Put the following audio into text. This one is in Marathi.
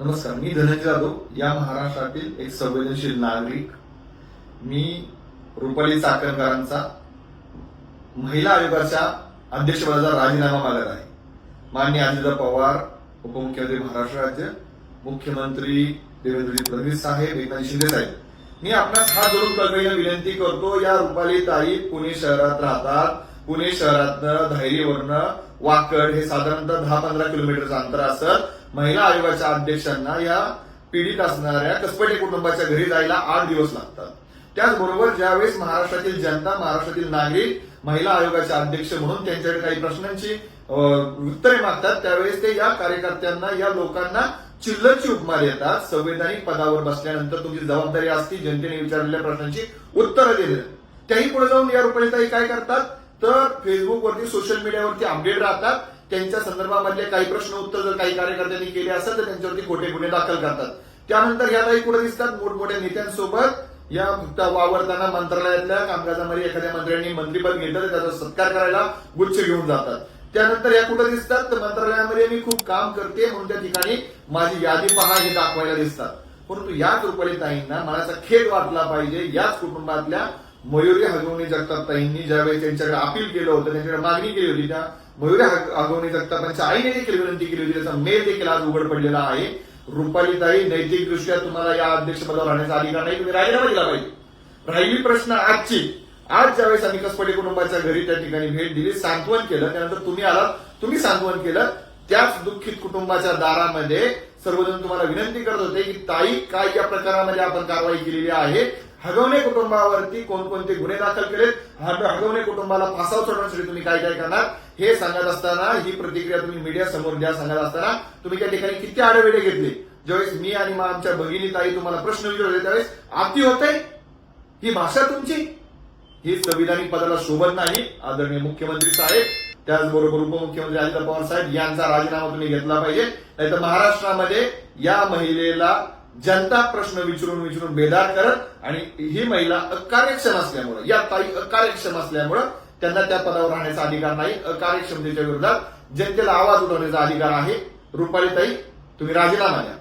नमस्कार मी धनंजय जाधव या महाराष्ट्रातील एक संवेदनशील नागरिक. मी रुपाली चाकणकरांचा महिला आयोगाच्या अध्यक्षपदाचा राजीनामा मागत आहे. माननीय अजित पवार उपमुख्यमंत्री महाराष्ट्र राज्य मुख्यमंत्री देवेंद्रजी फडणवीस साहेब एकनाथ शिंदे साहेब. मी आपणास हा जोडून कळकळीनं विनंती करतो या रुपाली ताई पुणे शहरात राहतात. पुणे शहरातनं धैर्यवरनं वाकड हे साधारणतः दहा पंधरा किलोमीटरचं अंतर असत. महिला आयोगाच्या अध्यक्षांना या पीडित असणाऱ्या कसपटे कुटुंबाच्या घरी जायला आठ दिवस लागतात. त्याचबरोबर ज्यावेळेस महाराष्ट्रातील जनता महाराष्ट्रातील नागरिक महिला आयोगाचे अध्यक्ष म्हणून त्यांच्याकडे काही प्रश्नांची उत्तरे मागतात त्यावेळेस ते या कार्यकर्त्यांना या लोकांना चिल्लरची उपमा देतात. संवैधानिक पदावर बसल्यानंतर तुमची जबाबदारी असती. जनतेने विचारलेल्या प्रश्नांची उत्तरं दिली. त्याही पुढे जाऊन या रुपये काय करतात? तर फेसबुकवरती सोशल मीडियावरती अपडेट राहतात. त्यांच्या संदर्भामधले काही प्रश्न उत्तर जर काही कार्यकर्त्यांनी केले असेल तर त्यांच्यावरती खोटे गुन्हे दाखल करतात. त्यानंतर या काही कुठे दिसतात मोठमोठ्या नेत्यांसोबत. या फक्त वावरताना मंत्रालयातल्या कामकाजामध्ये एखाद्या मंत्र्यांनी मंत्रीपद घेतलं तर त्याचा सत्कार करायला गुच्छ घेऊन जातात. त्यानंतर या कुठं दिसतात तर मंत्रालयामध्ये मी खूप काम करते म्हणून त्या ठिकाणी माझी यादी पहा हे दाखवायला दिसतात. परंतु याच रुपालीताईंना मनाचा खेद वाटला पाहिजे याच कुटुंबातल्या मयुरी हगवणी जगतापताईंनी ज्यावेळेस त्यांच्याकडे अपील केलं होतं त्यांच्याकडे मागणी केली होती त्या मयुरी हगवणी जगतापांच्या आईने देखील विनंती केली होती त्याचा मेल देखील आज उघड पडलेला आहे. रुपालीताई नैतिकदृष्ट्या तुम्हाला या अध्यक्षपदावर राहण्याचा अधिकार नाही तुम्ही राजीनामा दिला पाहिजे. राहिली प्रश्न आजची. आज ज्यावेळेस आम्ही कसपटे कुटुंबाच्या घरी त्या ठिकाणी भेट दिली सांत्वन केलं त्यानंतर तुम्ही आलात तुम्ही सांत्वन केलं त्याच दुःखित कुटुंबाच्या दारामध्ये सर्वजण तुम्हाला विनंती करत होते की ताई काय या प्रकारामध्ये आपण कारवाई केलेली आहे? हगवणे कुटुंबावरती कोणकोणते गुन्हे दाखल केलेत? हगवणे कुटुंबाला फासाव सोडवण्यासाठी तुम्ही काय काय करणार? हे सांगत असताना ही प्रतिक्रिया तुम्ही मीडिया समोर द्या सांगत असताना तुम्ही त्या ठिकाणी किती आडेवेडे घेतले? ज्यावेळेस मी आणि मग आमच्या भगिनी ताई तुम्हाला प्रश्न विचारले त्यावेळेस आती होते. ही भाषा तुमची? ही संविधानिक पदाला शोभत नाही आदरणीय मुख्यमंत्री साहेब. त्याचबरोबर उपमुख्यमंत्री अजित पवार साहेब यांचा राजीनामा तुम्ही घेतला पाहिजे. नाहीतर महाराष्ट्रामध्ये या महिलेला जनता प्रश्न विचारून विचारून बेदार करत आणि ही महिला अकार्यक्षम असल्यामुळे या ताई अकार्यक्षम असल्यामुळं त्यांना त्या पदावर राहण्याचा अधिकार नाही. अकार्यक्षमतेच्या विरोधात जनतेला आवाज उठवण्याचा अधिकार आहे. रुपाली ताई तुम्ही राजीनामा द्या.